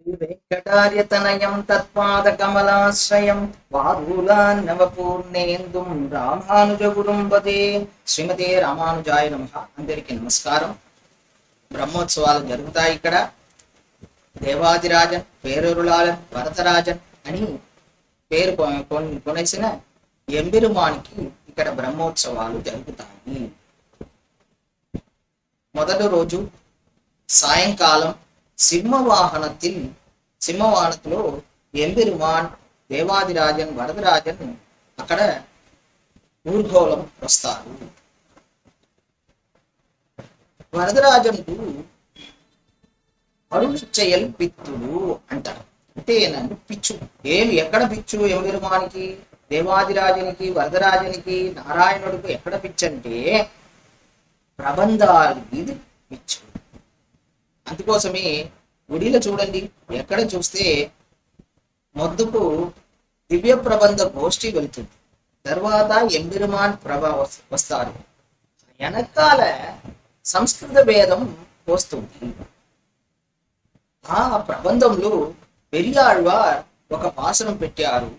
వెంకటార్యతనయం తత్పాదకమలాశ్రయం వారులాన్నవపూర్ణేందుం రామానుజగురుం వదే శ్రీమతే రామానుజాయ నమ. అందరికీ నమస్కారం. బ్రహ్మోత్సవాలు జరుగుతాయి ఇక్కడ. దేవాదిరాజన్ పేరూరులాలన్ వరదరాజన్ అని పేరు కొ- కొనేసిన ఎంబిరుమానికి ఇక్కడ బ్రహ్మోత్సవాలు జరుగుతాయి. మొదటి రోజు సాయంకాలం சிம்ம வாகனத்தில் சிம்ம வாகனத்திலோ எம்பெருமான் దేవాదిరాజన్ వరదరాజన్ అక్కడ ఊర్గోళం వస్తారు. వరదరాజన్కు అరుణిచ్చయలు పిత్తుడు అంటారు. అంటే నన్ను పిచ్చు. ఏమి? ఎక్కడ పిచ్చు ఎవరిమానికి దేవాదిరాజునికి వరదరాజునికి నారాయణుడికి ఎక్కడ పిచ్చు అంటే ప్రబంధాలు ఇది పిచ్చు. అందుకోసమే గుడిలో చూడండి ఎక్కడ చూస్తే మొద్దుకు దివ్య ప్రబంధ గోష్ఠి వెళ్తుంది. తర్వాత ఎంబిరుమాన్ ప్రభ వస్తారు. వెనకాల సంస్కృత భేదం వస్తుంది ఆ ప్రబంధంలో పెరియాళ్వార్ ఒక పాసనం పెట్టారు.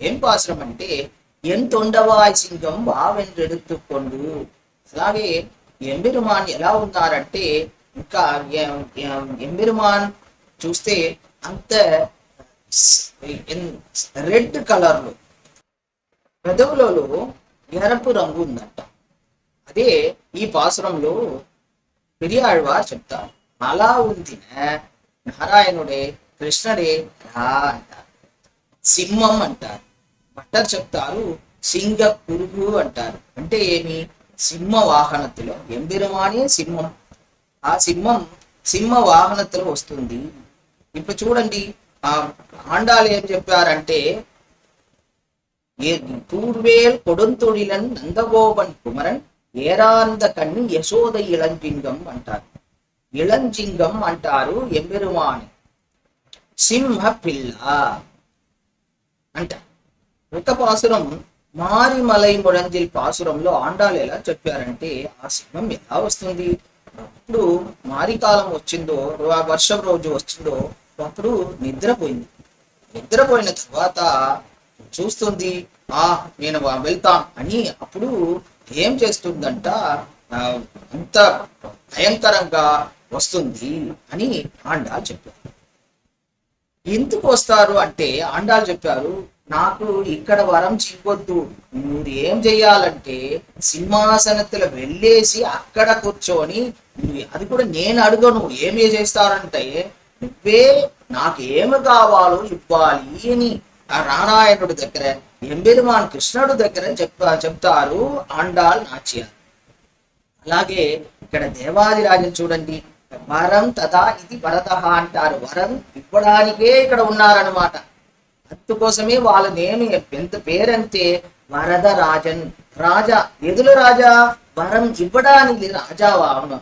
ఏం పాసనం అంటే ఎంతొండవాయ్ సింగం బావెండ్రెడుతుకొండు అలాగే ఎంబిరుమాన్ ఎలా ఉన్నారంటే ఇంకా ఎంబెరుమాన్ చూస్తే అంత రెడ్ కలర్లో పెదవులలో ఎరపు రంగు ఉందంట. అదే ఈ పాసురంలో పెరియాழ்వార్ చెప్తారు. అలా ఉందిన నారాయణుడే కృష్ణుడే రా అంటారు సింహం అంటారు. భట్టర్ చెప్తారు సింగ పురుగు అంటారు. అంటే ఏమి? సింహ వాహనతిలో ఎంబెరుమానే సింహం. ఆ సింహం సింహ వాహనతిలో వస్తుంది. ఇప్పుడు చూడండి ఆ ఆండాలు ఏం చెప్పారంటే ఏ- కూర్వేల్ కొడుంతొడిలన్ నందగోపన్ కుమరన్ ఏరాంద కన్ని యశోద ఇళంజింగం అంటారు. ఇళంజింగం అంటారు ఎమ్మెరుమాని సింహ పిల్ల అంట. ఒక పాసురం మారిమలై ముడంజిల్ పాసురంలో ఆండాలు ఎలా చెప్పారంటే ఆ సింహం ఎలా వస్తుంది? ఎప్పుడు మారికాలం వచ్చిందో ఆ వర్షం రోజు వచ్చిందో అప్పుడు నిద్రపోయింది. నిద్రపోయిన తర్వాత చూస్తుంది ఆ నేను వా- వెళ్తాం అని అప్పుడు ఏం చేస్తుందంట అంత భయంకరంగా వస్తుంది అని ఆండాలు చెప్పారు. ఎందుకు వస్తారు? అంటే ఆండాలు చెప్పారు నాకు ఇక్కడ వరం చెప్పొద్దు నువ్వు ఏం చెయ్యాలంటే సింహాసనతులు వెళ్ళేసి అక్కడ కూర్చొని అది కూడా నేను అడుగను. ఏమే చేస్తారంటే నువ్వే నాకేమి కావాలో ఇవ్వాలి అని ఆ రానాయణుడి దగ్గర ఎంబెరుమాన్ కృష్ణుడు దగ్గర చెప్తా చెప్తారు ఆండాల్ నాచ్యారు అలాగే ఇక్కడ దేవాదిరాజుని చూడండి. వరం తదా ఇది వరద అంటారు. వరం ఇవ్వడానికే ఇక్కడ ఉన్నారనమాట కోసమే వాళ్ళ నేమి ఎంత పేరంటే వరద రాజన్ రాజా ఎదుల రాజా వరం ఇవ్వడానికి రాజా వాహనం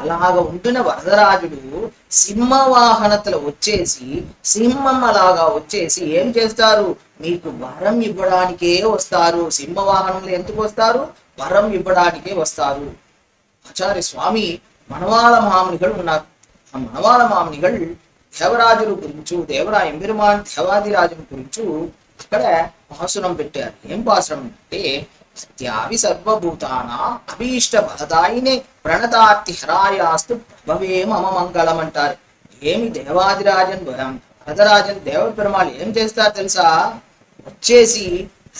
అలాగ ఉంటున్న వరదరాజుడు సింహవాహనతలు వచ్చేసి సింహం అలాగా వచ్చేసి ఏం చేస్తారు? మీకు వరం ఇవ్వడానికే వస్తారు. సింహ సింహవాహనంలో ఎందుకు వస్తారు? వరం ఇవ్వడానికే వస్తారు. ఆచార్య స్వామి మనవాళ మామనిగల్ ఉన్నారు. ఆ మనవాళ మామనిగల్ దేవరాజుల గురించు దేవరా ఎంబెరుమాన్ దేవాదిరాజుల గురించు ఇక్కడ పాసురం పెట్టారు. ఏం పాసురం అంటే అత్యావి సర్వభూతాన అభీష్ట బలదాయినే ప్రణతార్తి హరాయాస్తు భవే మమ మంగళం అంటారు. ఏమి దేవాదిరాజన్ వరదరాజన్ దేవ పెరుమాళ్ ఏం చేస్తారు తెలుసా? వచ్చేసి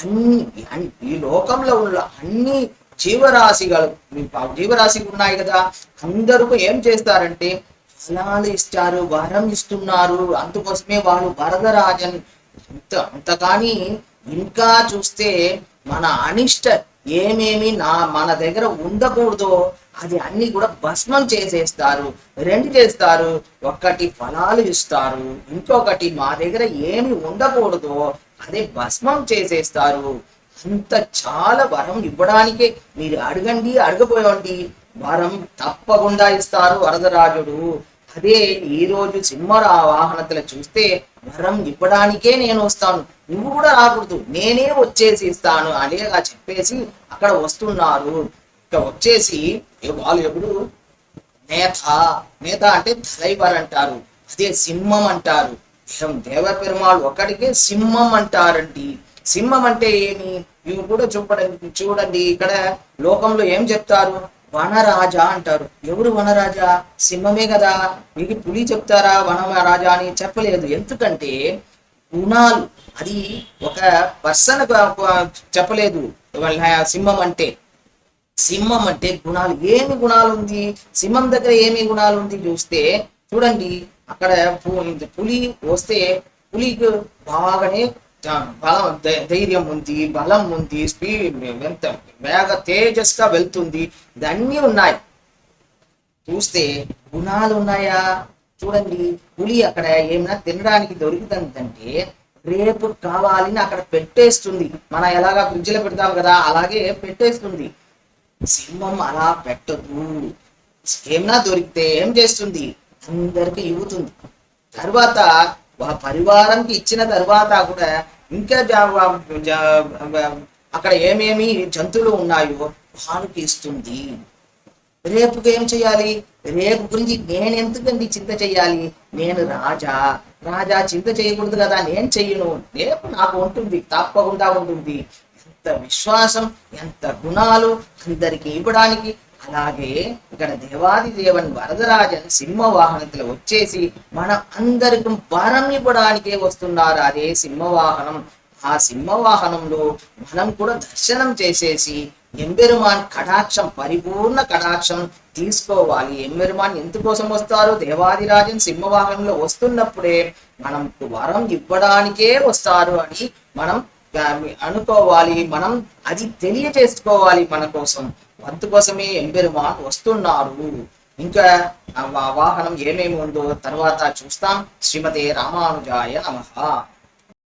అన్ని ఈ లోకంలో ఉన్న అన్ని జీవరాశిగలు మీ ఉన్నాయి కదా అందరూ ఏం చేస్తారంటే ఫలాలు ఇస్తారు వరం ఇస్తున్నారు. అందుకోసమే వాళ్ళు వరదరాజన్. అంత అంత కానీ ఇంకా చూస్తే మన అనిష్ట ఏమేమి నా మన దగ్గర ఉండకూడదో అది అన్ని కూడా భస్మం చేసేస్తారు రెండు చేస్తారు. ఒక్కటి ఫలాలు ఇస్తారు ఇంకొకటి మా దగ్గర ఏమి ఉండకూడదో అదే భస్మం చేసేస్తారు. అంత చాలా వరం ఇవ్వడానికే మీరు అడగండి అడగపోయండి వరం తప్పకుండా ఇస్తారు వరదరాజుడు. అదే ఈ రోజు సింహరా వాహనతలు చూస్తే వరం ఇవ్వడానికే నేను వస్తాను. నువ్వు కూడా రాకూడదు. నేనే వచ్చేసి ఇస్తాను అనేలా చెప్పేసి అక్కడ వస్తున్నారు. ఇక వచ్చేసి వాళ్ళు ఎప్పుడు నేత నేత అంటే డ్రైవర్ అంటారు. అదే సింహం అంటారు. దేవ పెరుమాళ్ళు ఒకటికే సింహం అంటారండి. సింహం అంటే ఏమి? ఇవి కూడా చూపడండి చూడండి. ఇక్కడ లోకంలో ఏం చెప్తారు? వనరాజా అంటారు. ఎవరు వనరాజా? సింహమే కదా. మీకు పులి చెప్తారా? వనరాజా అని చెప్పలేదు. ఎందుకంటే గుణాలు అది ఒక పర్సన్ చెప్పలేదు. వాళ్ళ సింహం అంటే. సింహం అంటే గుణాలు. ఏమి గుణాలు ఉంది? సింహం దగ్గర ఏమి గుణాలు ఉంది? చూస్తే చూడండి. అక్కడ పులి వస్తే పులికి బాగానే బలం ధైర్యం ఉంది బలం ఉంది స్పీడ్ ఎంత వేగ తేజస్గా వెళ్తుంది. ఇదన్నీ ఉన్నాయి. చూస్తే గుణాలు ఉన్నాయా? చూడండి పులి అక్కడ ఏమైనా తినడానికి దొరుకుతుందంటే రేపు కావాలని అక్కడ పెట్టేస్తుంది. మనం ఎలాగా ఫ్రిడ్జ్లో పెడతాం కదా అలాగే పెట్టేస్తుంది. సింహం అలా పెట్టదు. ఏమైనా దొరికితే ఏం చేస్తుంది? అందరికి ఇవ్వుతుంది. తర్వాత ఆ పరివారంకి ఇచ్చిన తర్వాత కూడా ఇంకా అక్కడ ఏమేమి జంతువులు ఉన్నాయో వాళ్ళకి ఇస్తుంది. రేపుకి ఏం చేయాలి? రేపు గురించి నేను ఎందుకండి చింత చేయాలి? నేను రాజా. రాజా చింత చేయకూడదు కదా నేను చెయ్యను. రేపు నాకు ఉంటుంది తప్పకుండా ఉంటుంది. ఎంత విశ్వాసం ఎంత గుణాలు అందరికి ఇవ్వడానికి అలాగే ఇక్కడ దేవాది దేవన్ వరదరాజన్ సింహ వాహనంలో వచ్చేసి మన అందరికి వరం ఇవ్వడానికే వస్తున్నారు. అదే సింహవాహనం. ఆ సింహవాహనంలో మనం కూడా దర్శనం చేసేసి ఎంబెరుమాన్ కటాక్షం పరిపూర్ణ కటాక్షం తీసుకోవాలి. ఎంబెరుమాన్ ఎందుకోసం వస్తారు? దేవాదిరాజన్ సింహవాహనంలో వస్తున్నప్పుడే మనం వరం ఇవ్వడానికే వస్తారు అని మనం అనుకోవాలి మనం అది తెలియచేసుకోవాలి మన కోసం. అందుకోసమే ఎంబెరుమాన్ వస్తున్నారు. ఇంకా వాహనం ఏమేమి ఉందో తర్వాత చూస్తాం. శ్రీమతే రామానుజాయ నమ.